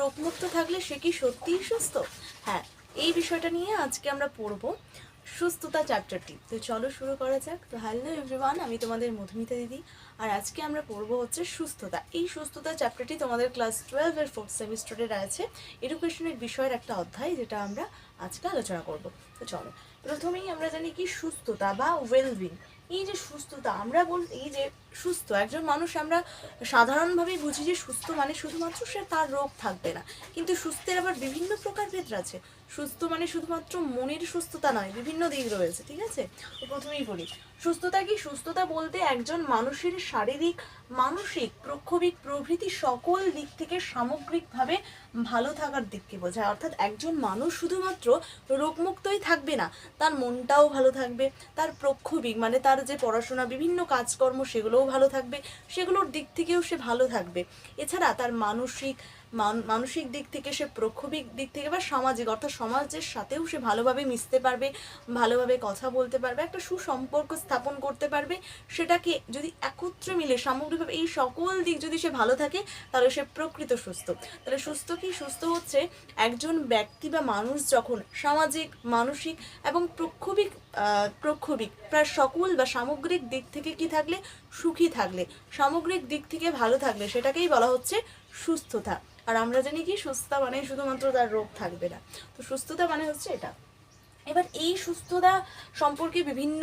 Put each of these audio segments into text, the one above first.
রোগমুক্ত থাকলে সে কি সত্যিই সুস্থ? হ্যাঁ এই বিষয়টা নিয়ে আজকে আমরা পড়ব সুস্থতা চ্যাপ্টারটি তো চলো শুরু করা যাক। তো হ্যালো এভরিওয়ান আমি তোমাদের মধুমিতা দিদি। আর আজকে আমরা পড়ব হচ্ছে সুস্থতা। এই সুস্থতা চ্যাপ্টারটি তোমাদের ক্লাস টুয়েলভের ফোর্থ সেমিস্টারের আছে। এডুকেশনের বিষয়ের একটা অধ্যায় যেটা আমরা আজকে আলোচনা করব। তো চলো, প্রথমেই আমরা জানি কি সুস্থতা বা ওয়েলবিং এই যে সুস্থতা, আমরা বল, এই যে সুস্থ, একজন মানুষ আমরা সাধারণভাবেই বুঝি যে সুস্থ মানে শুধুমাত্র সে তার রোগ থাকবে না। কিন্তু সুস্থের আবার বিভিন্ন প্রকার ভেদ আছে। সুস্থ মানে শুধুমাত্র মনের সুস্থতা নয়, বিভিন্ন দিক রয়েছে, ঠিক আছে? প্রথমেই বলি, সুস্থতা কি? সুস্থতা বলতে একজন মানুষের শারীরিক, মানসিক, প্রক্ষোভিক প্রভৃতি সকল দিক থেকে সামগ্রিকভাবে ভালো থাকার দিককে বোঝায়। অর্থাৎ একজন মানুষ শুধুমাত্র রোগমুক্তই থাকবে না, তার মনটাও ভালো থাকবে, তার প্রক্ষোভিক মানে তার যে পড়াশোনা, বিভিন্ন কাজকর্ম, সেগুলোও ভালো থাকবে, সেগুলোর দিক থেকেও সে ভালো থাকবে। এছাড়া তার মানসিক মান- মানসিক দিক থেকে সে প্রক্ষোভিক দিক থেকে বা সামাজিক, অর্থাৎ সমাজের সাথেও সে ভালোভাবে মিশতে পারবে, ভালোভাবে কথা বলতে পারবে, একটা সুসম্পর্ক স্থাপন করতে পারবে। সেটাকে যদি একত্রে মিলে সামগ্রিকভাবে এই সকল দিক যদি সে ভালো থাকে, তাহলে সে প্রকৃত সুস্থ। তাহলে সুস্থ কি? সুস্থ হচ্ছে একজন ব্যক্তি বা মানুষ যখন সামাজিক, মানসিক এবং প্রক্ষোভিক প্রক্ষোভিক প্রায় সকল বা সামগ্রিক দিক থেকে কি থাকলে? সুখী থাকলে। সামগ্রিক দিক থেকে ভালো থাকলে সেটাকেই বলা হচ্ছে সুস্থতা। আর আমরা জানি কি, সুস্থতা মানে শুধুমাত্র তার রোগ থাকবে না। তো সুস্থতা মানে হচ্ছে এটা। এবার এই সুস্থতা সম্পর্কে বিভিন্ন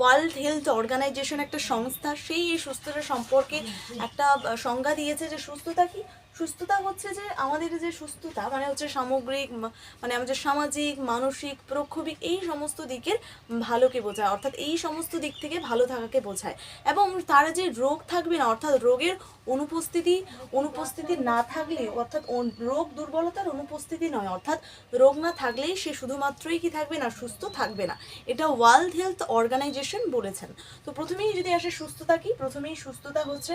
ওয়ার্ল্ড হেলথ অর্গানাইজেশন একটা সংস্থা, সেই এই সুস্থতা সম্পর্কে একটা সংজ্ঞা দিয়েছে যে সুস্থতা কি? সুস্থতা হচ্ছে যে আমাদের যে সুস্থতা মানে হচ্ছে সামগ্রিক মানে আমাদের সামাজিক, মানসিক, প্রক্ষোভিক এই সমস্ত দিকের ভালোকে বোঝায়। অর্থাৎ এই সমস্ত দিক থেকে ভালো থাকাকে বোঝায়। এবং তারা যে রোগ থাকবে না, অর্থাৎ রোগের অনুপস্থিতি অনুপস্থিতি না থাকলে, অর্থাৎ রোগ দুর্বলতার অনুপস্থিতি নয়। অর্থাৎ রোগ না থাকলেই সে শুধুমাত্রই কি থাকবে না, সুস্থ থাকবে না। এটা ওয়ার্ল্ড হেলথ অর্গানাইজেশন বলেছেন। তো প্রথমেই যদি আসে সুস্থতা কি? প্রথমেই সুস্থতা হচ্ছে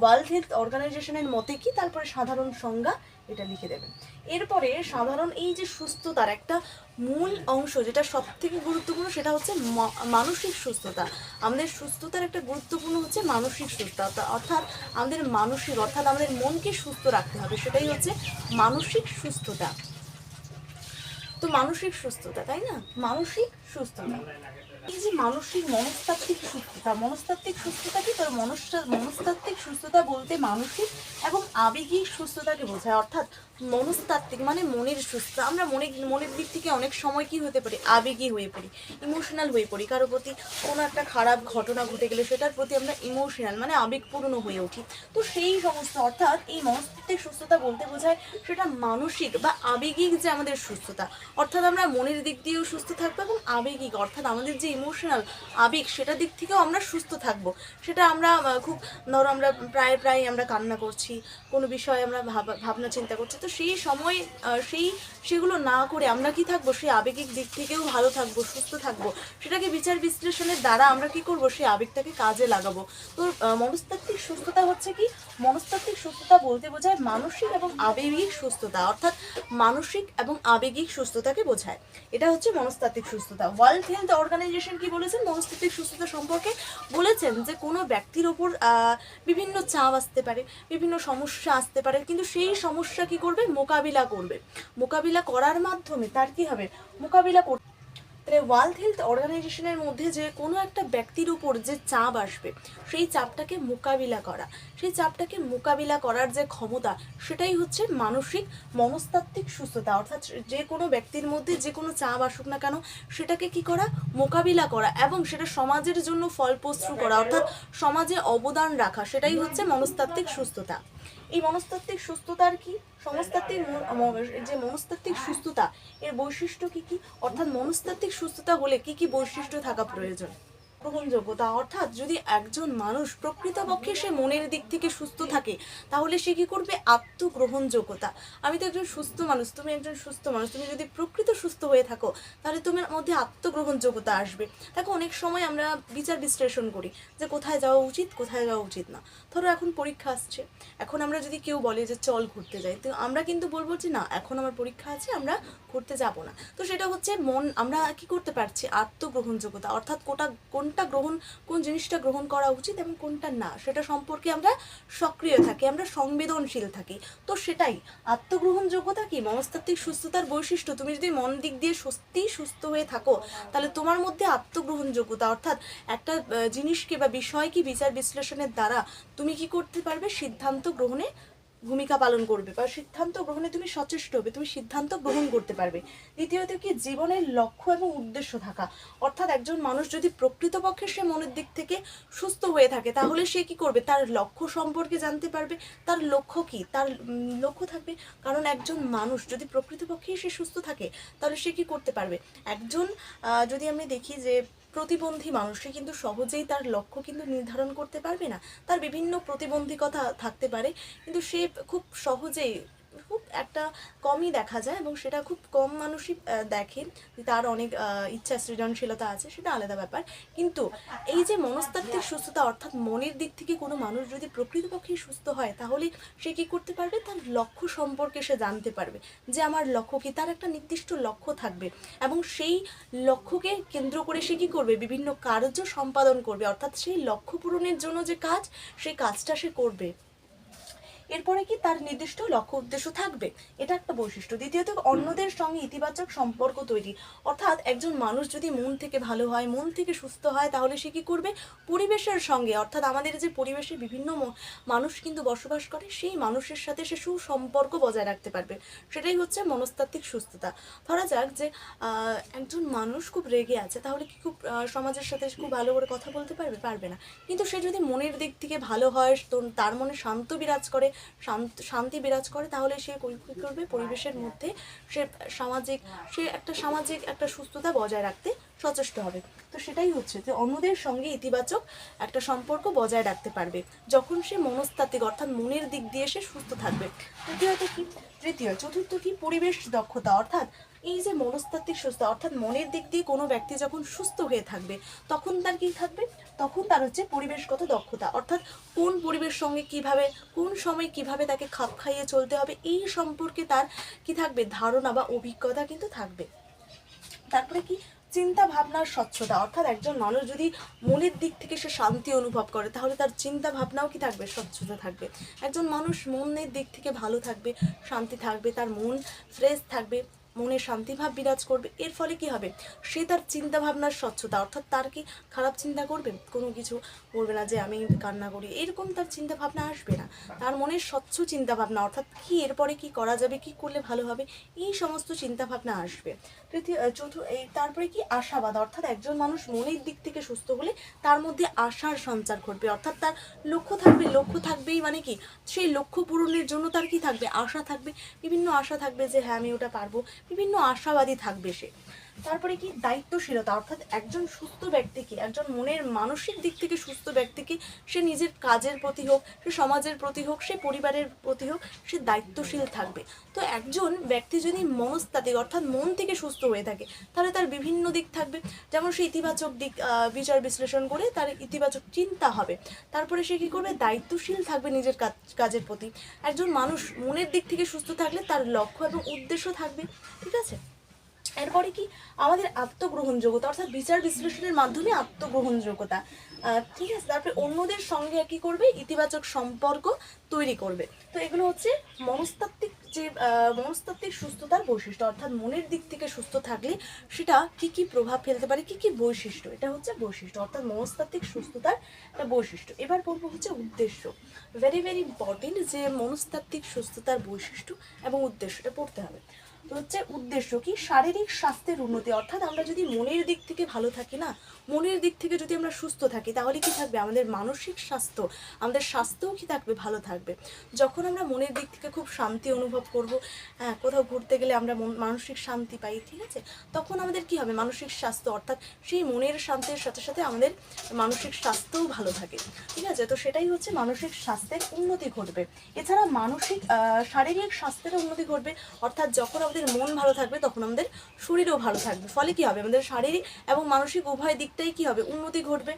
ওয়ার্ল্ড হেলথ অর্গানাইজেশনের মতে কি? তারপরে সাধারণ সংজ্ঞা এটা লিখে দেবেন। এরপরে সাধারণ এই যে সুস্থতার একটা মূল অংশ যেটা সব থেকে গুরুত্বপূর্ণ সেটা হচ্ছে মানসিক সুস্থতা। আমাদের সুস্থতার একটা গুরুত্বপূর্ণ হচ্ছে মানসিক সুস্থতা। অর্থাৎ আমাদের মানসিক অর্থাৎ আমাদের মনকে সুস্থ রাখতে হবে, সেটাই হচ্ছে মানসিক সুস্থতা। তো মানসিক সুস্থতা, তাই না? মানসিক সুস্থতা। এই যে মানসিক মনস্তাত্ত্বিক সুস্থতা মনস্তাত্ত্বিক সুস্থতা কি? তোর মনস্তা- মনস্তাত্ত্বিক সুস্থতা বলতে মানসিক এবং আবেগিক সুস্থতাকে বোঝায়। অর্থাৎ মনস্তাত্ত্বিক মানে মনের সুস্থ আমরা মনে মনের দিক থেকে অনেক সময় কি হতে পারি? আবেগী হয়ে পড়ি ইমোশনাল হয়ে পড়ি। কারোর প্রতি কোনো একটা খারাপ ঘটনা ঘটে গেলে সেটার প্রতি আমরা ইমোশনাল মানে আবেগপূর্ণ হয়ে উঠি। তো সেই সমস্ত, অর্থাৎ এই মনস্তাত্ত্বিক সুস্থতা বলতে বোঝায় সেটা মানসিক বা আবেগিক যে আমাদের সুস্থতা। অর্থাৎ আমরা মনের দিক দিয়েও সুস্থ থাকব এবং আবেগিক, অর্থাৎ আমাদের যে ইমোশনাল আবেগ সেটার দিক থেকেও আমরা সুস্থ থাকব। সেটা আমরা খুব ধরো আমরা প্রায় প্রায় আমরা কান্না করছি, কোনো বিষয়ে আমরা ভাবা- ভাবনা চিন্তা করছি। তো সেই সময় সেই, সেগুলো না করে আমরা কি থাকব? সেই আবেগিক দিক থেকেও ভালো থাকব, সুস্থ থাকব। সেটাকে বিচার বিশ্লেষণের দ্বারা আমরা কি করব? সেই আবেগটাকে কাজে লাগাবো। তো মনস্তাত্ত্বিক সুস্থতা হচ্ছে কি? মনস্তাত্ত্বিক সুস্থতা বলতে বোঝায় মানসিক এবং আবেগিক সুস্থতা। অর্থাৎ মানসিক এবং আবেগিক সুস্থতাকে বোঝায়। এটা হচ্ছে মনস্তাত্ত্বিক সুস্থতা। ওয়ার্ল্ড হেলথ অর্গানাইজেশন কি বলেছেন? মনস্তাত্ত্বিক সুস্থতা সম্পর্কে বলেছেন যে, কোনো ব্যক্তির ওপর বিভিন্ন চাপ আসতে পারে, বিভিন্ন সমস্যা আসতে পারে। কিন্তু সেই সমস্যা কি করবে? মোকাবিলা করবে মোকাবিলা করার মাধ্যমে তার কি হবে? মোকাবিলা করতে তাহলে ওয়ার্ল্ড হেলথ অর্গানাইজেশনের মধ্যে যে কোনো একটা ব্যক্তির উপর যে চাপ আসবে, সেই চাপটাকে মোকাবিলা করা। সেই চাপটাকে মোকাবিলা করার যে ক্ষমতা, সেটাই হচ্ছে মানসিক মনস্তাত্ত্বিক সুস্থতা। অর্থাৎ যে কোনো ব্যক্তির মধ্যে যে কোনো চাপ আসুক না কেন, সেটাকে কি করা? মোকাবিলা করা এবং সেটা সমাজের জন্য ফলপ্রসূ করা। অর্থাৎ সমাজে অবদান রাখা, সেটাই হচ্ছে মনস্তাত্ত্বিক সুস্থতা। এই মনস্তাত্ত্বিক সুস্থতার কি? সমস্তাত্ত্বিক যে মনস্তাত্ত্বিক সুস্থতা, এর বৈশিষ্ট্য কি কি? অর্থাৎ মনস্তাত্ত্বিক সুস্থতা হলে কি কি বৈশিষ্ট্য থাকা প্রয়োজন? গ্রহণযোগ্যতা অর্থাৎ যদি একজন মানুষ প্রকৃতপক্ষে সে মনের দিক থেকে সুস্থ থাকে, তাহলে সে কি করবে? আত্মগ্রহণযোগ্যতা। আমি তো একজন সুস্থ মানুষ, তুমি একজন সুস্থ মানুষ, তুমি যদি প্রকৃত সুস্থ হয়ে থাকো, তাহলে তোমার মধ্যে আত্মগ্রহণযোগ্যতা আসবে। দেখো, অনেক সময় আমরা বিচার বিশ্লেষণ করি যে কোথায় যাওয়া উচিত, কোথায় যাওয়া উচিত না। ধরো, এখন পরীক্ষা আসছে। এখন আমরা যদি কেউ বলে যে চল ঘুরতে যাই, তো আমরা কিন্তু বলব যে না, এখন আমার পরীক্ষা আছে, আমরা ঘুরতে যাব না। তো সেটা হচ্ছে মন, আমরা কি করতে পারছি? আত্মগ্রহণযোগ্যতা। অর্থাৎ কোটা কোনটা কোনটা গ্রহণ, কোন জিনিসটা গ্রহণ করা উচিত এবং কোনটা না, সেটা সম্পর্কে আমরা সক্রিয় থাকি, আমরা সংবেদনশীল থাকি। তো সেটাই, আত্মগ্রহণযোগ্যতা কি? মনস্তাত্ত্বিক সুস্থতার বৈশিষ্ট্য। তুমি যদি মন দিক দিয়ে সত্যিই সুস্থ হয়ে থাকো, তাহলে তোমার মধ্যে আত্মগ্রহণযোগ্যতা, অর্থাৎ একটা জিনিসকে বা বিষয়কে বিচার বিশ্লেষণের দ্বারা তুমি কি করতে পারবে? সিদ্ধান্ত গ্রহণে ভূমিকা পালন করবে। বা সিদ্ধান্ত গ্রহণে তুমি সচেষ্ট হবে, তুমি সিদ্ধান্ত গ্রহণ করতে পারবে। দ্বিতীয়ত কি? জীবনের লক্ষ্য এবং উদ্দেশ্য থাকা। অর্থাৎ একজন মানুষ যদি প্রকৃতপক্ষে সে মনের দিক থেকে সুস্থ হয়ে থাকে, তাহলে সে কি করবে? তার লক্ষ্য সম্পর্কে জানতে পারবে। তার লক্ষ্য কি? তার লক্ষ্য থাকবে। কারণ একজন মানুষ যদি প্রকৃতপক্ষেই সে সুস্থ থাকে, তাহলে সে কি করতে পারবে? একজন যদি আমি দেখি যে প্রতিবন্ধী মানুষ কিন্তু সহজেই তার লক্ষ্য কিন্তু নির্ধারণ করতে পারবে না। তার বিভিন্ন প্রতিবন্ধকতা থাকতে পারে, কিন্তু সে খুব সহজেই খুব একটা কমই দেখা যায় এবং সেটা খুব কম মানুষই দেখে। তার অনেক ইচ্ছা, সৃজনশীলতা আছে, সেটা আলাদা ব্যাপার। কিন্তু এই যে মনস্তাত্ত্বিক সুস্থতা অর্থাৎ মনের দিক থেকে কোনো মানুষ যদি প্রকৃতপক্ষে সুস্থ হয়, তাহলে সে কী করতে পারবে? তার লক্ষ্য সম্পর্কে সে জানতে পারবে যে আমার লক্ষ্য কি? তার একটা নির্দিষ্ট লক্ষ্য থাকবে এবং সেই লক্ষ্যকে কেন্দ্র করে সে কী করবে? বিভিন্ন কার্য সম্পাদন করবে। অর্থাৎ সেই লক্ষ্য পূরণের জন্য যে কাজ, সেই কাজটা সে করবে। এরপরে কি তার নির্দিষ্ট লক্ষ্য উদ্দেশ্য থাকবে? এটা একটা বৈশিষ্ট্য। দ্বিতীয়ত, অন্যদের সঙ্গে ইতিবাচক সম্পর্ক তৈরি। অর্থাৎ একজন মানুষ যদি মন থেকে ভালো হয়, মন থেকে সুস্থ হয়, তাহলে সে কি করবে? পরিবেশের সঙ্গে। অর্থাৎ আমাদের যে পরিবেশে বিভিন্ন মানুষ কিন্তু বসবাস করে, সেই মানুষের সাথে সে সুসম্পর্ক বজায় রাখতে পারবে। সেটাই হচ্ছে মনস্তাত্ত্বিক সুস্থতা। ধরা যাক যে একজন মানুষ খুব রেগে আছে, তাহলে কি খুব সমাজের সাথে খুব ভালো করে কথা বলতে পারবে? পারবে না। কিন্তু সে যদি মনের দিক থেকে ভালো হয় তার মনে শান্ত বিরাজ করে শান্ত বিরাজ করে, তাহলে সে কী করবে? পরিবেশের মধ্যে সে সামাজিক, সে একটা সামাজিক, একটা সুস্থতা বজায় রাখতে সচেষ্ট হবে। তো সেটাই হচ্ছে যে অন্যদের সঙ্গে ইতিবাচক একটা সম্পর্ক বজায় রাখতে পারবে, যখন সে মনস্তাত্ত্বিক অর্থাৎ মনের দিক দিয়ে সে সুস্থ থাকবে। তৃতীয়ত কি? তৃতীয়, চতুর্থ কি? পরিবেশ দক্ষতা, অর্থাৎ এই যে মনস্তাত্ত্বিক সুস্থ অর্থাৎ মনের দিক দিয়ে কোনো ব্যক্তি যখন সুস্থ হয়ে থাকবে, তখন তার কি থাকবে? তখন তার হচ্ছে পরিবেশগত দক্ষতা। অর্থাৎ কোন পরিবেশ সঙ্গে কীভাবে, কোন সময় কীভাবে তাকে খাপ খাইয়ে চলতে হবে, এই সম্পর্কে তার কি থাকবে? ধারণা বা অভিজ্ঞতা কিন্তু থাকবে। তারপরে কি? চিন্তা ভাবনার স্বচ্ছতা। অর্থাৎ একজন মানুষ যদি মনের দিক থেকে সে শান্তি অনুভব করে, তাহলে তার চিন্তা ভাবনাও কি থাকবে? স্বচ্ছতা থাকবে। একজন মানুষ মনের দিক থেকে ভালো থাকবে, শান্তি থাকবে, তার মন ফ্রেশ থাকবে। মনে শান্তিভাব বিরাজ করবে। এর ফলে কি হবে? সে তার চিন্তা ভাবনার স্বচ্ছতা, অর্থাৎ তার কি খারাপ চিন্তা করবে? কোনো কিছু করবে না যে আমি কান্না করি। এরকম তার চিন্তা ভাবনা আসবে না। তার মনের স্বচ্ছ চিন্তা ভাবনা অর্থাৎ কি, এরপরে কি করা যাবে, কি করলে ভালো হবে, এই সমস্ত চিন্তা ভাবনা আসবে। তৃতীয় চতুর্থ, এই তারপরে কি? আশাবাদ, অর্থাৎ একজন মানুষ মনের দিক থেকে সুস্থ হলে তার মধ্যে আশার সঞ্চার ঘটবে। অর্থাৎ তার লক্ষ্য থাকবে, লক্ষ্য থাকবেই মানে কি? সেই লক্ষ্য পূরণের জন্য তার কি থাকবে? আশা থাকবে। বিভিন্ন আশা থাকবে যে হ্যাঁ আমি ওটা পারব। বিভিন্ন আশাবাদী থাকবে সে। তারপরে কি দায়িত্বশীলতা, অর্থাৎ একজন সুস্থ ব্যক্তিকে, একজন মনের মানসিক দিক থেকে সুস্থ ব্যক্তিকে সে নিজের কাজের প্রতি হোক, সে সমাজের প্রতি হোক, সে পরিবারের প্রতি হোক, সে দায়িত্বশীল থাকবে। তো একজন ব্যক্তি যদি মনস্তাত্ত্বিক, অর্থাৎ মন থেকে সুস্থ হয়ে থাকে, তাহলে তার বিভিন্ন দিক থাকবে। যেমন সে ইতিবাচক দিক বিচার বিশ্লেষণ করে তার ইতিবাচক চিন্তা হবে। তারপরে সে কী করবে? দায়িত্বশীল থাকবে নিজের কাজ, কাজের প্রতি। একজন মানুষ মনের দিক থেকে সুস্থ থাকলে তার লক্ষ্য এবং উদ্দেশ্য থাকবে। ঠিক আছে? এরপরে কি আমাদের আত্মগ্রহণযোগ্যতা, অর্থাৎ বিচার বিশ্লেষণের মাধ্যমে আত্মগ্রহণযোগ্যতা। ঠিক আছে, তারপরে অন্যদের সঙ্গে কি করবে? ইতিবাচক সম্পর্ক তৈরি করবে। তো এগুলো হচ্ছে মনস্তাত্ত্বিক যে মনস্তাত্ত্বিক সুস্থতার বৈশিষ্ট্য, অর্থাৎ মনের দিক থেকে সুস্থ থাকলে সেটা কি কি প্রভাব ফেলতে পারে, কি কি বৈশিষ্ট্য? এটা হচ্ছে বৈশিষ্ট্য, অর্থাৎ মনস্তাত্ত্বিক সুস্থতার একটা বৈশিষ্ট্য। এবার বলব হচ্ছে উদ্দেশ্য। ভেরি ভেরি ইম্পর্টেন্ট যে মনস্তাত্ত্বিক সুস্থতার বৈশিষ্ট্য এবং উদ্দেশ্যটা পড়তে হবে। তো হচ্ছে উদ্দেশ্য কি? শারীরিক স্বাস্থ্যের উন্নতি। অর্থাৎ আমরা যদি মনের দিক থেকে ভালো থাকি না মনের দিক থেকে যদি আমরা সুস্থ থাকি, তাহলে কি থাকবে? আমাদের মানসিক স্বাস্থ্য, আমাদের স্বাস্থ্যও কি থাকবে? ভালো থাকবে। যখন আমরা মনের দিক থেকে খুব শান্তি অনুভব করব হ্যাঁ কোথাও ঘুরতে গেলে আমরা মন- মানসিক শান্তি পাই, ঠিক আছে? তখন আমাদের কি হবে? মানসিক স্বাস্থ্য, অর্থাৎ সেই মনের শান্তির সাথে সাথে আমাদের মানসিক স্বাস্থ্যও ভালো থাকে, ঠিক আছে? তো সেটাই হচ্ছে মানসিক স্বাস্থ্যের উন্নতি ঘটবে। এছাড়া মানসিক শারীরিক স্বাস্থ্যের উন্নতি ঘটবে। অর্থাৎ যখন আমাদের মন ভালো থাকবে, তখন আমাদের শরীরও ভালো থাকবে। ফলে কি হবে? আমাদের শারীরিক এবং মানসিক উভয় দিকটাই কি হবে? উন্নতি ঘটবে।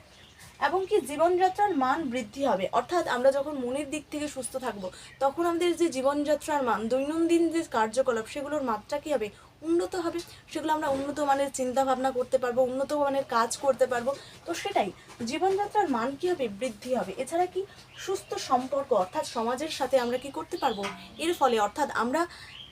এবং কি জীবনযাত্রার মান বৃদ্ধি হবে? অর্থাৎ আমরা যখন মনের দিক থেকে সুস্থ থাকব, তখন আমাদের যে জীবনযাত্রার মান, দৈনন্দিন যে কার্যকলাপ, সেগুলোর মাত্রা কী হবে? উন্নত হবে। সেগুলো আমরা উন্নত মানের চিন্তাভাবনা করতে পারব, উন্নত মানের কাজ করতে পারব। তো সেটাই, জীবনযাত্রার মান কী হবে? বৃদ্ধি হবে। এছাড়া কি সুস্থ সম্পর্ক, অর্থাৎ সমাজের সাথে আমরা কি করতে পারব? এর ফলে, অর্থাৎ আমরা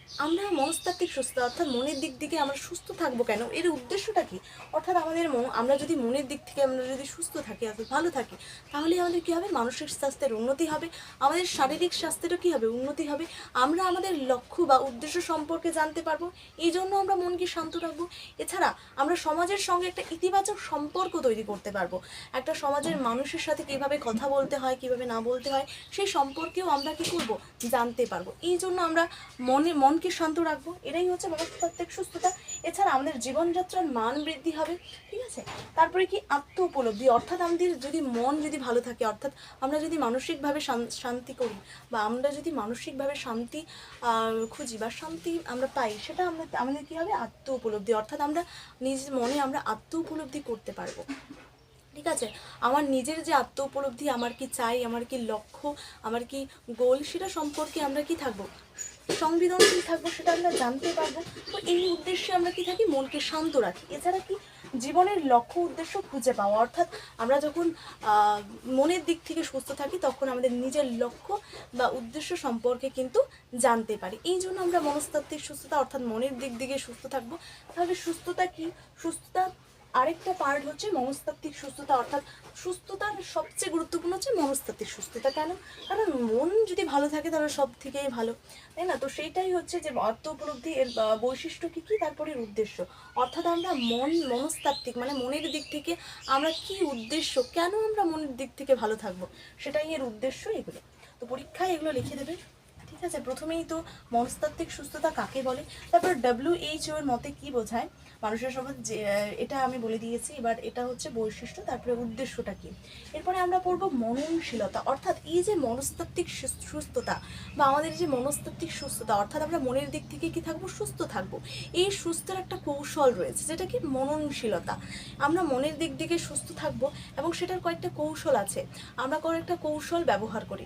আমরা মনস্তাত্ত্বিক সুস্থ অর্থাৎ মনের দিক থেকে আমরা সুস্থ থাকব কেন? এর উদ্দেশ্যটা কি? অর্থাৎ আমাদের মন, আমরা যদি মনের দিক থেকে আমরা যদি সুস্থ থাকি, অর্থাৎ ভালো থাকি, তাহলে আমাদের কী হবে? মানসিক স্বাস্থ্যের উন্নতি হবে। আমাদের শারীরিক স্বাস্থ্যেরও কী হবে? উন্নতি হবে। আমরা আমাদের লক্ষ্য বা উদ্দেশ্য সম্পর্কে জানতে পারব। এই জন্য আমরা মনকে শান্ত রাখব। এছাড়া আমরা সমাজের সঙ্গে একটা ইতিবাচক সম্পর্ক তৈরি করতে পারব। একটা সমাজের মানুষের সাথে কীভাবে কথা বলতে হয়, কীভাবে না বলতে হয়, সেই সম্পর্কেও আমরা কি করব? জানতে পারব। এই জন্য আমরা মনে মনকে শান্ত রাখব। এটাই হচ্ছে মনস্তাত্ত্বিক সুস্থতা। এছাড়া আমাদের জীবনযাত্রার মান বৃদ্ধি হবে, ঠিক আছে? তারপরে কি আত্ম উপলব্ধি, অর্থাৎ আমাদের যদি মন যদি ভালো থাকে, অর্থাৎ আমরা যদি মানসিকভাবে শান্তি করি, বা আমরা যদি মানসিকভাবে শান্তি খুঁজি, বা শান্তি আমরা পাই, সেটা আমরা, আমাদের কী হবে? আত্ম উপলব্ধি, অর্থাৎ আমরা নিজের মনে আমরা আত্ম উপলব্ধি করতে পারব। ঠিক আছে? আমার নিজের যে আত্ম উপলব্ধি, আমার কি চাই, আমার কি লক্ষ্য, আমার কি গোল সেটা সম্পর্কে আমরা কি থাকব? সংবেদনশীল থাকব সেটা আমরা জানতে পারব। তো এই উদ্দেশ্যে আমরা কি থাকি? মনকে শান্ত রাখি। এছাড়া কি জীবনের লক্ষ্য উদ্দেশ্য খুঁজে পাওয়া? অর্থাৎ আমরা যখন মনের দিক থেকে সুস্থ থাকি, তখন আমাদের নিজের লক্ষ্য বা উদ্দেশ্য সম্পর্কে কিন্তু জানতে পারি। এই জন্য আমরা মনস্তাত্ত্বিক সুস্থতা, অর্থাৎ মনের দিক থেকে সুস্থ থাকব। তাহলে সুস্থতা কি? সুস্থতা আরেকটা পার্ট হচ্ছে মনস্তাত্ত্বিক সুস্থতা, অর্থাৎ সুস্থতার সবচেয়ে গুরুত্বপূর্ণ হচ্ছে মনস্তাত্ত্বিক সুস্থতা। কেন? কারণ মন যদি ভালো থাকে তাহলে সব থেকেই ভালো, তাই না? তো সেইটাই হচ্ছে যে অর্থ উপলব্ধি, এর বৈশিষ্ট্য কী কী? তারপরে উদ্দেশ্য। অর্থাৎ আমরা মন, মনস্তাত্ত্বিক মানে মনের দিক থেকে আমরা কি উদ্দেশ্য, কেন আমরা মনের দিক থেকে ভালো থাকব, সেটাই এর উদ্দেশ্য এগুলো। তো পরীক্ষায় এগুলো লিখে দেবে, ঠিক আছে? প্রথমেই তো মনস্তাত্ত্বিক সুস্থতা কাকে বলে? তারপর ডাব্লিউএইচও এর মতে কি বোঝায়? মানুষের সমাজ যে, এটা আমি বলে দিয়েছি এবার এটা হচ্ছে বৈশিষ্ট্য, তারপরে উদ্দেশ্যটা কি? এরপরে আমরা পড়ব মননশীলতা, অর্থাৎ এই যে মনস্তাত্ত্বিক সুস্থতা বা আমাদের যে মনস্তাত্ত্বিক সুস্থতা, অর্থাৎ আমরা মনের দিক থেকে কি থাকব? সুস্থ থাকব। এই সুস্থের একটা কৌশল রয়েছে, যেটা কি? মননশীলতা। আমরা মনের দিক থেকে সুস্থ থাকব এবং সেটার কয়েকটা কৌশল আছে। আমরা কয়েকটা কৌশল ব্যবহার করি।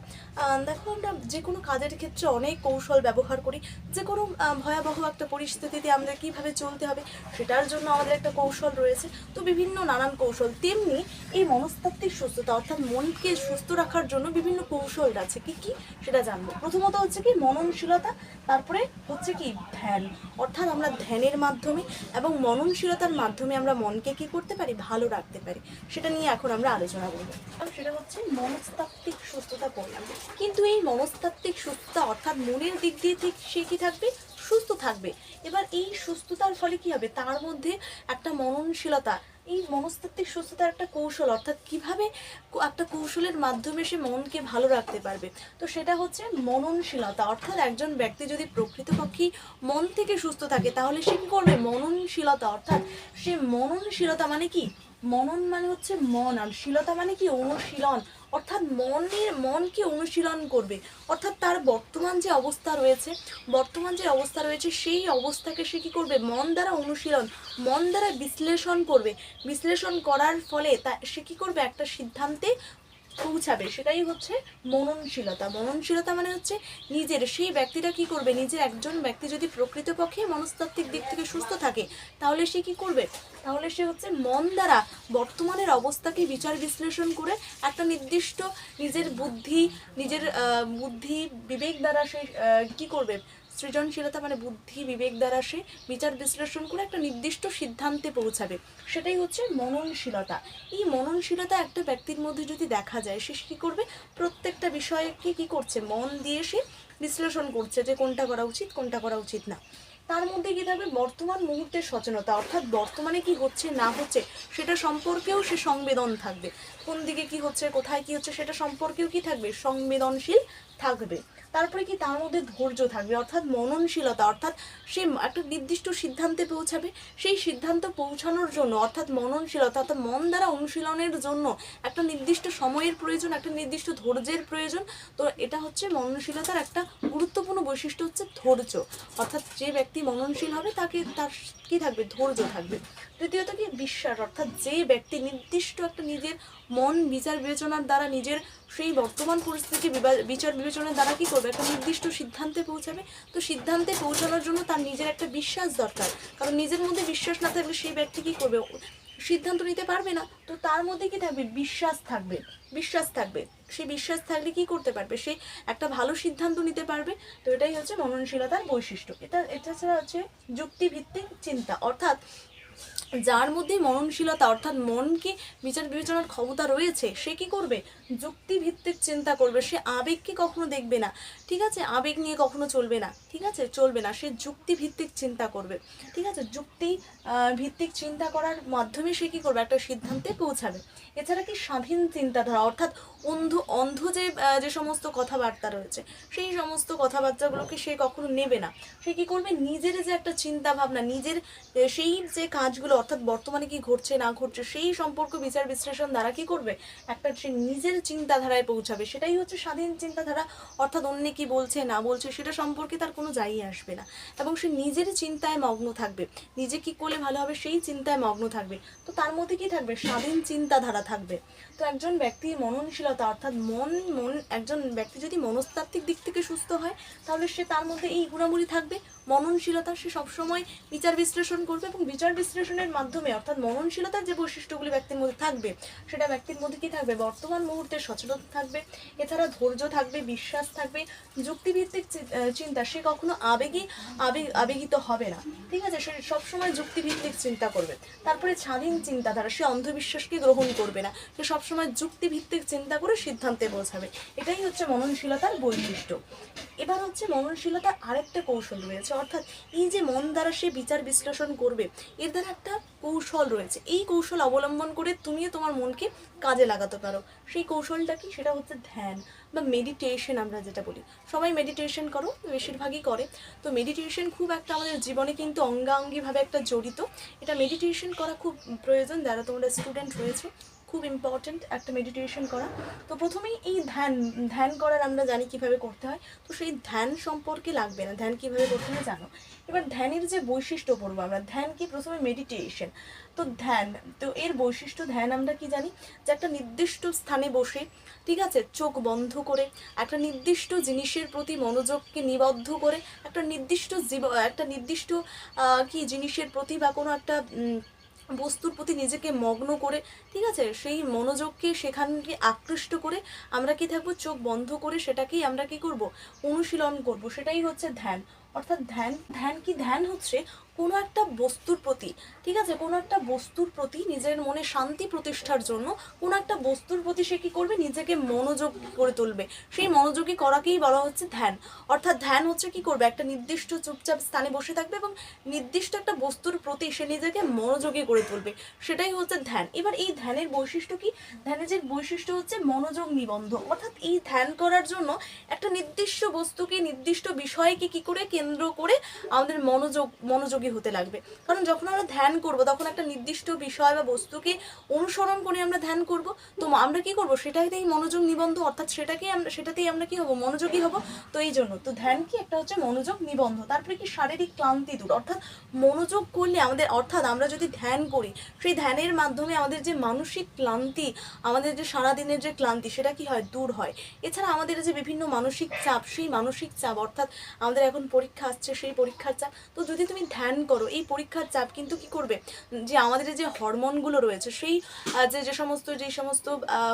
দেখো আমরা যে কোনো কাজের ক্ষেত্রে অনেক কৌশল ব্যবহার করি। যে কোনো ভয়াবহ একটা পরিস্থিতিতে আমরা কীভাবে চলতে হবে সেটার জন্য আমাদের একটা কৌশল রয়েছে। তো বিভিন্ন নানান কৌশল, তেমনি এই মনস্তাত্ত্বিক সুস্থতা অর্থাৎ মনকে সুস্থ রাখার জন্য বিভিন্ন কৌশল আছে। কি কি? সেটা জানব। প্রথমত হচ্ছে কি মননশীলতা, তারপরে হচ্ছে কি ধ্যান। অর্থাৎ আমরা ধ্যানের মাধ্যমে এবং মননশীলতার মাধ্যমে আমরা মনকে কি করতে পারি? ভালো রাখতে পারি। সেটা নিয়ে এখন আমরা আলোচনা করব। সেটা হচ্ছে মনস্তাত্ত্বিক সুস্থতা পড়লাম কিন্তু এই মনস্তাত্ত্বিক সুস্থতা অর্থাৎ মনের দিক দিয়ে ঠিক সে কি থাকবে? সুস্থ থাকবে। এবার এই সুস্থতার ফলে কি হবে? তার মধ্যে একটা মননশীলতা, এই মনস্তাত্ত্বিক সুস্থতার একটা কৌশল, অর্থাৎ কীভাবে একটা কৌশলের মাধ্যমে সে মনকে ভালো রাখতে পারবে। তো সেটা হচ্ছে মননশীলতা, অর্থাৎ একজন ব্যক্তি যদি প্রকৃতপক্ষেই মন থেকে সুস্থ থাকে, তাহলে সে কি করবে? মননশীলতা, অর্থাৎ সে মননশীলতা মানে কি? মনন মানে হচ্ছে মন, আর শীলতা মানে কি? অনুশীলন। অর্থাৎ মনের, মনকে অনুশীলন করবে। অর্থাৎ তার বর্তমান যে অবস্থা রয়েছে, বর্তমান যে অবস্থা রয়েছে, সেই অবস্থাকে সে কী করবে? মন দ্বারা অনুশীলন, মন দ্বারা বিশ্লেষণ করবে। বিশ্লেষণ করার ফলে তা, সে কী করবে? একটা সিদ্ধান্তে পৌঁছাবে, সেটাই হচ্ছে মননশীলতা। মননশীলতা মানে হচ্ছে নিজের, সেই ব্যক্তিটা কি করবে? নিজের একজন ব্যক্তি যদি প্রকৃতপক্ষে মনস্তাত্ত্বিক দিক থেকে সুস্থ থাকে, তাহলে সে কি করবে? তাহলে সে হচ্ছে মন দ্বারা বর্তমানের অবস্থাকে বিচার বিশ্লেষণ করে একটা নির্দিষ্ট নিজের বুদ্ধি নিজের বুদ্ধি, বিবেক দ্বারা সে কি করবে? সৃজনশীলতা মানে বুদ্ধি, বিবেক দ্বারা সে বিচার বিশ্লেষণ করে একটা নির্দিষ্ট সিদ্ধান্তে পৌঁছাবে। সেটাই হচ্ছে মননশীলতা। এই মননশীলতা একটা ব্যক্তির মধ্যে যদি দেখা যায়, সে কী করবে? প্রত্যেকটা বিষয়কে কি করছে? মন দিয়ে সে বিশ্লেষণ করছে যে কোনটা করা উচিত, কোনটা করা উচিত না। তার মধ্যে কী থাকবে? বর্তমান মুহূর্তের সচেতনতা। অর্থাৎ বর্তমানে কি হচ্ছে, না হচ্ছে, সেটা সম্পর্কেও সে সংবেদন থাকবে। কোন দিকে কি হচ্ছে, কোথায় কি হচ্ছে, সেটা সম্পর্কেও কি থাকবে? সংবেদনশীল থাকবে। তারপরে কি তার মধ্যে ধৈর্য থাকবে? অর্থাৎ মননশীলতা, অর্থাৎ সে একটা নির্দিষ্ট সিদ্ধান্তে পৌঁছাবে। সেই সিদ্ধান্ত পৌঁছানোর জন্য, অর্থাৎ মননশীলতা, অর্থাৎ মন দ্বারা অনুশীলনের জন্য একটা নির্দিষ্ট সময়ের প্রয়োজন, একটা নির্দিষ্ট ধৈর্যের প্রয়োজন। তো এটা হচ্ছে মননশীলতার একটা গুরুত্বপূর্ণ বৈশিষ্ট্য হচ্ছে ধৈর্য। অর্থাৎ যে ব্যক্তি মননশীল হবে, তাকে তার কি থাকবে? ধৈর্য থাকবে। তৃতীয়ত কি? বিশ্বাস। অর্থাৎ যে ব্যক্তি নির্দিষ্ট একটা নিজের মন, বিচার, বিবেচনার দ্বারা নিজের সেই বর্তমান পরিস্থিতি বিচার বিবেচনার দ্বারা কি করবে? একটা নির্দিষ্ট সিদ্ধান্তে পৌঁছাবে। তো সিদ্ধান্তে পৌঁছানোর জন্য তার নিজের একটা বিশ্বাস দরকার। কারণ নিজের মধ্যে বিশ্বাস না থাকলে সেই ব্যক্তি কি করবে? সিদ্ধান্ত নিতে পারবে না। তো তার মধ্যে কি থাকবে? বিশ্বাস থাকবে। বিশ্বাস থাকবে। সে বিশ্বাস থাকলে কি করতে পারবে? সে একটা ভালো সিদ্ধান্ত নিতে পারবে। তো এটাই হচ্ছে মননশীলতার বৈশিষ্ট্য। এটা এটা ছাড়া হচ্ছে যুক্তিভিত্তিক চিন্তা। অর্থাৎ যার মধ্যে মননশীলতা অর্থাৎ মনকে বিচার বিবেচনার ক্ষমতা রয়েছে, সে কি করবে? যুক্তিভিত্তিক চিন্তা করবে। সে আবেগকে কখনো দেখবে না। ঠিক আছে? আবেগ নিয়ে কখনো চলবে না। ঠিক আছে? চলবে না। সে যুক্তিভিত্তিক চিন্তা করবে। ঠিক আছে? যুক্তি ভিত্তিক চিন্তা করার মাধ্যমে সে কি করবে? একটা সিদ্ধান্তে পৌঁছাবে। এছাড়া কি স্বাধীন চিন্তাধারা অর্থাৎ অন্ধ অন্ধ যে যে সমস্ত কথাবার্তা রয়েছে, সেই সমস্ত কথাবার্তাগুলোকে সে কখনো নেবে না। সে কি করবে? নিজের যে একটা চিন্তা ভাবনা নিজের সেই যে কাজগুলো অর্থাৎ বর্তমানে কি ঘটছে, না ঘটছে, সেই সম্পর্ক বিচার বিশ্লেষণ দ্বারা কি করবে? একটা সে নিজের চিন্তাধারায় পৌঁছাবে, সেটাই হচ্ছে স্বাধীন চিন্তাধারা। অর্থাৎ অন্য কি বলছে, না বলছে, সেটা সম্পর্কে তার কোনো যাই আসবে না। এবং সে নিজের চিন্তায় মগ্ন থাকবে। নিজে কি করলে ভালো হবে, সেই চিন্তায় মগ্ন থাকবে। তো তার মধ্যে কি থাকবে? স্বাধীন চিন্তাধারা থাকবে। তো একজন ব্যক্তির মননশীলতা, অর্থাৎ মন মন, একজন ব্যক্তি যদি মনস্তাত্ত্বিক দিক থেকে সুস্থ হয়, তাহলে সে তার মধ্যে এই গুণাবলী থাকবে। মননশীলতা সে সবসময় বিচার বিশ্লেষণ করবে এবং বিচার বিশ্লেষণের মাধ্যমে, অর্থাৎ মননশীলতার যে বৈশিষ্ট্যগুলি ব্যক্তির মধ্যে থাকবে, সেটা ব্যক্তির মধ্যে কি থাকবে? বর্তমান মুহূর্তে সচেতন থাকবে, এছাড়া ধৈর্য থাকবে, বিশ্বাস থাকবে, যুক্তিভিত্তিক চিন্তা, সে কখনো আবেগী, আবেগ, আবেগিত হবে না। ঠিক আছে? সে সবসময় যুক্তিভিত্তিক চিন্তা করবে। তারপরে স্বাধীন চিন্তাধারা, সে অন্ধবিশ্বাসকে গ্রহণ করবে না। সে সবসময় যুক্তিভিত্তিক চিন্তা করে সিদ্ধান্তে পৌঁছাবে। এটাই হচ্ছে মননশীলতার বৈশিষ্ট্য। এবার হচ্ছে মননশীলতার আরেকটা কৌশল রয়েছে অর্থাৎ এই যে মন দ্বারা সে বিচার বিশ্লেষণ করবে, এর দ্বারা একটা কৌশল রয়েছে। এই কৌশল অবলম্বন করে তুমিও তোমার মনকে কাজে লাগাতে পারো। সেই কৌশলটা কি? সেটা হচ্ছে ধ্যান বা মেডিটেশন আমরা যেটা বলি। সবাই মেডিটেশন করো, বেশিরভাগই করে। তো মেডিটেশন খুব একটা আমাদের জীবনে কিন্তু অঙ্গাঙ্গিভাবে একটা জড়িত। এটা মেডিটেশন করা খুব প্রয়োজন যারা তোমরা স্টুডেন্ট রয়েছে। খুব ইম্পর্ট্যান্ট একটা মেডিটেশন করা। তো প্রথমেই এই ধ্যান ধ্যান করার আমরা জানি কীভাবে করতে হয়। তো সেই ধ্যান সম্পর্কে লাগবে না। ধ্যান কীভাবে করতে হয় জানো? এবার ধ্যানের যে বৈশিষ্ট্য পড়ব আমরা, ধ্যান কি প্রথমে মেডিটেশন তো ধ্যান, তো এর বৈশিষ্ট্য ধ্যান আমরা কি জানি? যে একটা নির্দিষ্ট স্থানে বসে, ঠিক আছে, চোখ বন্ধ করে, একটা নির্দিষ্ট জিনিসের প্রতি মনোযোগকে নিবদ্ধ করে, একটা নির্দিষ্ট জীব, একটা নির্দিষ্ট কি জিনিসের প্রতি বা কোনো একটা বস্তুর প্রতি নিজেকে মগ্ন করে, ঠিক আছে? সেই মনোযোগকে সেখানকে আকৃষ্ট করে আমরা কি থাকব? চোখ বন্ধ করে সেটাকেই আমরা কি করব? অনুশীলন করব। সেটাই হচ্ছে ধ্যান। অর্থাৎ ধ্যান ধ্যান কি? ধ্যান হচ্ছে কোনো একটা বস্তুর প্রতি, ঠিক আছে? কোনো একটা বস্তুর প্রতি নিজের মনে শান্তি প্রতিষ্ঠার জন্য কোনো একটা বস্তুর প্রতি সে কী করবে? নিজেকে মনোযোগ করে তুলবে। সেই মনোযোগী করাকেই বলা হচ্ছে ধ্যান। অর্থাৎ ধ্যান হচ্ছে কি করবে? একটা নির্দিষ্ট চুপচাপ স্থানে বসে থাকবে এবং নির্দিষ্ট একটা বস্তুর প্রতি সে নিজেকে মনোযোগী করে তুলবে। সেটাই হচ্ছে ধ্যান। এবার এই ধ্যানের বৈশিষ্ট্য কি? ধ্যানের যে বৈশিষ্ট্য হচ্ছে মনোযোগ নিবন্ধ। অর্থাৎ এই ধ্যান করার জন্য একটা নির্দিষ্ট বস্তুকে, নির্দিষ্ট বিষয়কে কি করে কেন্দ্র করে আমাদের মনোযোগ, মনোযোগী হতে লাগবে। কারণ যখন আমরা ধ্যান করব, তখন একটা নির্দিষ্ট বিষয় বা বস্তুকে অনুসরণ করে আমরা ধ্যান করব। তো আমরা কি করব? সেটাতেই মনোযোগ নিবন্ধ, অর্থাৎ সেটাকে আমরা, সেটাতেই আমরা কি হব? মনোযোগী হব। তো এই জন্য, তো ধ্যান কি একটা হচ্ছে মনোযোগ নিবন্ধ। তারপরে কি শারীরিক ক্লান্তি দূর। অর্থাৎ মনোযোগ করলে আমাদের, অর্থাৎ আমরা যদি ধ্যান করি, সেই ধ্যানের মাধ্যমে আমাদের যে মানসিক ক্লান্তি, আমাদের যে সারাদিনের যে ক্লান্তি, সেটা কি হয়? দূর হয়। এছাড়া আমাদের যে বিভিন্ন মানসিক চাপ, সেই মানসিক চাপ, অর্থাৎ আমাদের এখন পরীক্ষা আসছে, সেই পরীক্ষার চাপ। তো যদি তুমি ধ্যান করো, এই পরীক্ষার চাপ কিন্তু কি করবে? যে আমাদের যে হরমোনগুলো রয়েছে, সেই যে যে সমস্ত যে সমস্ত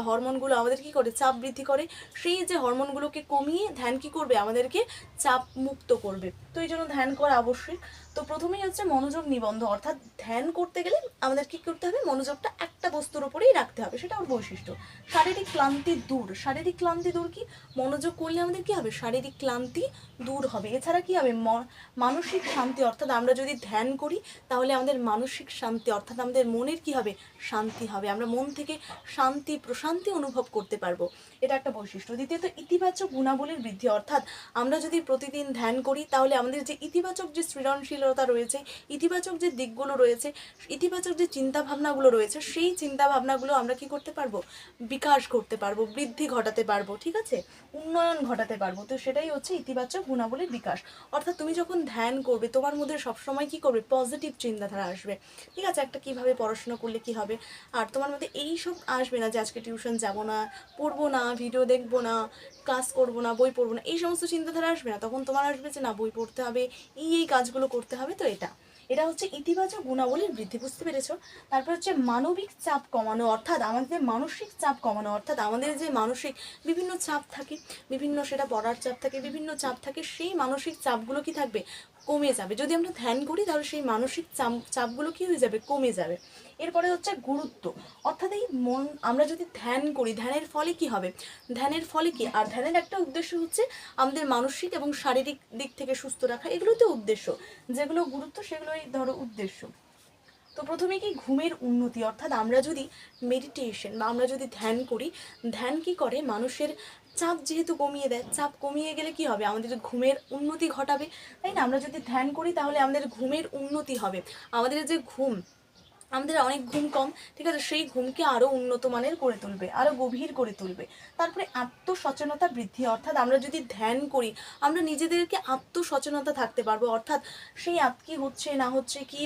হরমোনগুলো আমাদের কি করে? চাপ বৃদ্ধি করে। সেই যে হরমোনগুলোকে কমিয়ে ধ্যান কি করবে? আমাদেরকে চাপ মুক্ত করবে। তো এই জন্য ধ্যান করা আবশ্যক। তো প্রথমেই হচ্ছে মনোযোগ নিবন্ধ। অর্থাৎ ধ্যান করতে গেলে আমাদের কি করতে হবে? মনোযোগটা একটা বস্তুর উপরেই রাখতে হবে। সেটা ওর বৈশিষ্ট্য। শারীরিক ক্লান্তি দূর। শারীরিক ক্লান্তি দূর কি? মনোযোগ করলে আমাদের কি হবে? শারীরিক ক্লান্তি দূর হবে। এছাড়া কি হবে? হবে। মানসিক শান্তি অর্থাৎ আমরা যদি ধ্যান করি, তাহলে আমাদের মানসিক শান্তি অর্থাৎ আমাদের মনের কি হবে? শান্তি হবে। আমরা মন থেকে শান্তি, প্রশান্তি অনুভব করতে পারব। এটা একটা বৈশিষ্ট্য। দ্বিতীয়ত, ইতিবাচক গুণাবলীর বৃদ্ধি। অর্থাৎ আমরা যদি প্রতিদিন ধ্যান করি, তাহলে আমাদের যে ইতিবাচক যে সৃজনশীলতা রয়েছে, ইতিবাচক যে দিকগুলো রয়েছে, ইতিবাচক যে চিন্তা ভাবনাগুলো রয়েছে, সেই চিন্তা ভাবনাগুলো আমরা কি করতে পারব? বিকাশ করতে পারব, বৃদ্ধি ঘটাতে পারব, ঠিক আছে? উন্নয়ন ঘটাতে পারব। তো সেটাই হচ্ছে ইতিবাচক গুণাবলীর বিকাশ। অর্থাৎ তুমি যখন ধ্যান করবে, তোমার মধ্যে সবসময় কি করবে? পজিটিভ চিন্তাধারা আসবে। ঠিক আছে? একটা কীভাবে পড়াশোনা করলে কি হবে? আর তোমার মধ্যে এই সব আসবে না যে, আজকে টিউশন যাব না, পড়ব না ভিডিও দেখব না ক্লাস করব না, বই পড়ব না, এই সমস্ত চিন্তাধারা আসবে না? তখন তোমার আসবে যে, না, বই পড়তে হবে। এই এই কাজগুলো করতে হবে, তো এটা। এটা হচ্ছে ইতিবাচক গুণাবলীর বৃদ্ধি, বুঝতে পেরেছ? তারপর হচ্ছে মানবিক চাপ কমানো, অর্থাৎ আমাদের মানসিক চাপ কমানো, অর্থাৎ আমাদের যে মানসিক বিভিন্ন চাপ থাকে, বিভিন্ন সেটা পড়ার চাপ থাকে, বিভিন্ন চাপ থাকে, সেই মানসিক চাপগুলো কি থাকবে? কমে যাবে। যদি আমরা ধ্যান করি, তাহলে সেই মানসিক চাপ, চাপগুলো কী হয়ে যাবে? কমে যাবে। এরপরে হচ্ছে গুরুত্ব। অর্থাৎ এই মন, আমরা যদি ধ্যান করি, ধ্যানের ফলে কি হবে? ধ্যানের ফলে কি? আর ধ্যানের একটা উদ্দেশ্য হচ্ছে আমাদের মানসিক এবং শারীরিক দিক থেকে সুস্থ রাখা, এগুলোই তো উদ্দেশ্য। যেগুলো গুরুত্ব, সেগুলোই ধরো উদ্দেশ্য। তো প্রথমে কি? ঘুমের উন্নতি। অর্থাৎ আমরা যদি মেডিটেশন বা আমরা যদি ধ্যান করি, ধ্যান কি করে? মানুষের চাপ যেহেতু কমিয়ে দেয়, চাপ কমিয়ে গেলে কি হবে? আমাদের ঘুমের উন্নতি ঘটাবে। তাই না? আমরা যদি ধ্যান করি, তাহলে আমাদের ঘুমের উন্নতি হবে। আমাদের যে ঘুম আমাদের অনেক ঘুম কম, ঠিক আছে? সেই ঘুমকে আরও উন্নত মানের করে তুলবে আরও গভীর করে তুলবে। তারপরে আত্মসচেতনতা বৃদ্ধি, অর্থাৎ আমরা যদি ধ্যান করি, আমরা নিজেদেরকে আত্মসচেতনতা থাকতে পারব। অর্থাৎ সেই আপ, কি হচ্ছে, না হচ্ছে, কি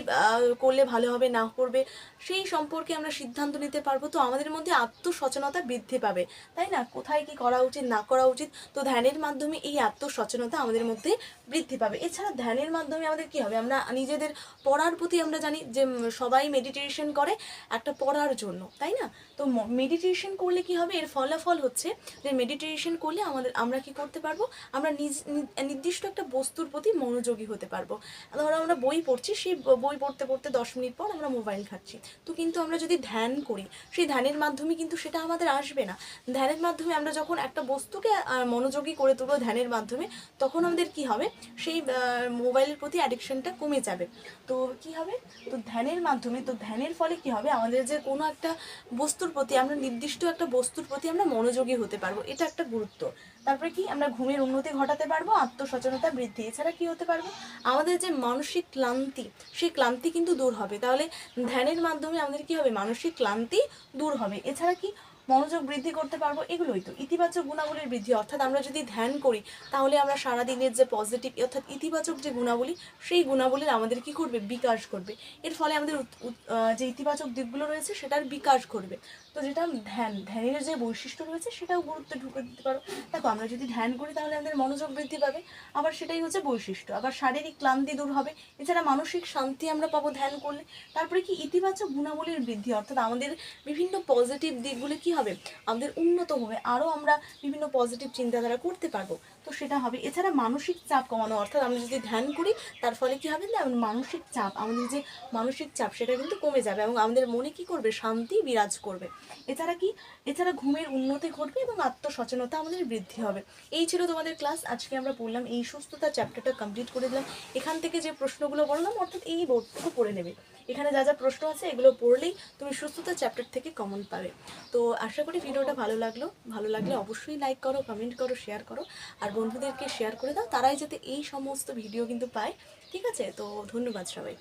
করলে ভালো হবে, না করবে, সেই সম্পর্কে আমরা সিদ্ধান্ত নিতে পারব। তো আমাদের মধ্যে আত্মসচেতনতা বৃদ্ধি পাবে, তাই না? কোথায় কি করা উচিত, না করা উচিত? তো ধ্যানের মাধ্যমে এই আত্মসচেতনতা আমাদের মধ্যে বৃদ্ধি পাবে। এছাড়া ধ্যানের মাধ্যমে আমাদের কি হবে? আমরা নিজেদের পড়ার প্রতি আমরা জানি যে সবাই সবাই মেডিটেশন করে একটা পড়ার জন্য, তাই না? তো মেডিটেশন করলে কি হবে? এর ফলাফল হচ্ছে যে মেডিটেশন করলে আমাদের, আমরা কি করতে পারব? আমরা নিজ নির্দিষ্ট একটা বস্তুর প্রতি মনোযোগী হতে পারব। ধরো আমরা বই পড়ছি, সেই বই পড়তে পড়তে দশ মিনিট পর আমরা মোবাইল ঘাটছি। তো কিন্তু আমরা যদি ধ্যান করি, সেই ধ্যানের মাধ্যমে কিন্তু সেটা আমাদের আসবে না। ধ্যানের মাধ্যমে আমরা যখন একটা বস্তুকে মনোযোগী করে তুলবো ধ্যানের মাধ্যমে, তখন আমাদের কি হবে? সেই মোবাইলের প্রতি অ্যাডিকশনটা কমে যাবে। তো কি হবে? তো ধ্যানের মাধ্যমে, তো ধ্যানের ফলে কি হবে? আমাদের যে কোনো একটা বস্তুর প্রতি আমরা নির্দিষ্ট একটা বস্তুর প্রতি আমরা মনোযোগী হতে পারব। এটা একটা গুরুত্ব। তারপরে কি? আমরা ঘুমের উন্নতি ঘটাতে পারব, আত্মসচেতনতা বৃদ্ধি। এছাড়া কি হতে পারব? আমাদের যে মানসিক ক্লান্তি, সেই ক্লান্তি কিন্তু দূর হবে। তাহলে ধ্যানের মাধ্যমে আমাদের কি হবে? মানসিক ক্লান্তি দূর হবে। এছাড়া কি? মনোযোগ বৃদ্ধি করতে পারব, এগুলোই তো। ইতিবাচক গুণাবলীর বৃদ্ধি, অর্থাৎ আমরা যদি ধ্যান করি, তাহলে আমরা সারাদিনের যে পজিটিভ অর্থাৎ ইতিবাচক যে গুণাবলী, সেই গুণাবলীর আমাদের কি করবে? বিকাশ করবে এর ফলে আমাদের যে ইতিবাচক দিকগুলো রয়েছে, সেটার বিকাশ করবে তো যেটা ধ্যান, ধ্যানের যে বৈশিষ্ট্য রয়েছে সেটাও গুরুত্ব ঢুকে দিতে পারো। দেখো, আমরা যদি ধ্যান করি তাহলে আমাদের মনোযোগ বৃদ্ধি পাবে। আবার সেটাই হচ্ছে বৈশিষ্ট্য। আবার শারীরিক ক্লান্তি দূর হবে। এছাড়া মানসিক শান্তি আমরা পাবো ধ্যান করলে। তারপরে কি? ইতিবাচক গুণাবলীর বৃদ্ধি, অর্থাৎ আমাদের বিভিন্ন পজিটিভ দিকগুলি কি হবে? আমাদের উন্নত হবে। আরও আমরা বিভিন্ন পজিটিভ চিন্তাধারা করতে পারব। তো সেটা হবে। এছাড়া মানসিক চাপ কমানো, অর্থাৎ আমরা যদি ধ্যান করি, তার ফলে কি হবে? না মানসিক চাপ, আমাদের যে মানসিক চাপ, সেটা কিন্তু কমে যাবে এবং আমাদের মনে কি করবে? শান্তি বিরাজ করবে। এছাড়া কি? এছাড়া ঘুমের উন্নতি ঘটবে এবং আত্মসচেতনতা আমাদের বৃদ্ধি হবে। এই ছিল তোমাদের ক্লাস আজকে আমরা পড়লাম এই সুস্থতা চ্যাপ্টারটা কমপ্লিট করে দিলাম। এখান থেকে যে প্রশ্নগুলো বললাম, অর্থাৎ এই বোর্ডটুকু পড়ে নেবে। এখানে যা যা প্রশ্ন আছে, এগুলো পড়লেই তুমি সুস্থতা চ্যাপ্টার থেকে কমন পাবে। তো আশা করি ভিডিওটা ভালো লাগল। ভালো লাগলে অবশ্যই লাইক করো কমেন্ট করো শেয়ার করো। আর বন্ধুদেরকে শেয়ার করে দাও, তারাই যাতে এই সমস্ত ভিডিও কিন্তু পায়। ঠিক আছে? তো ধন্যবাদ সবাইকে।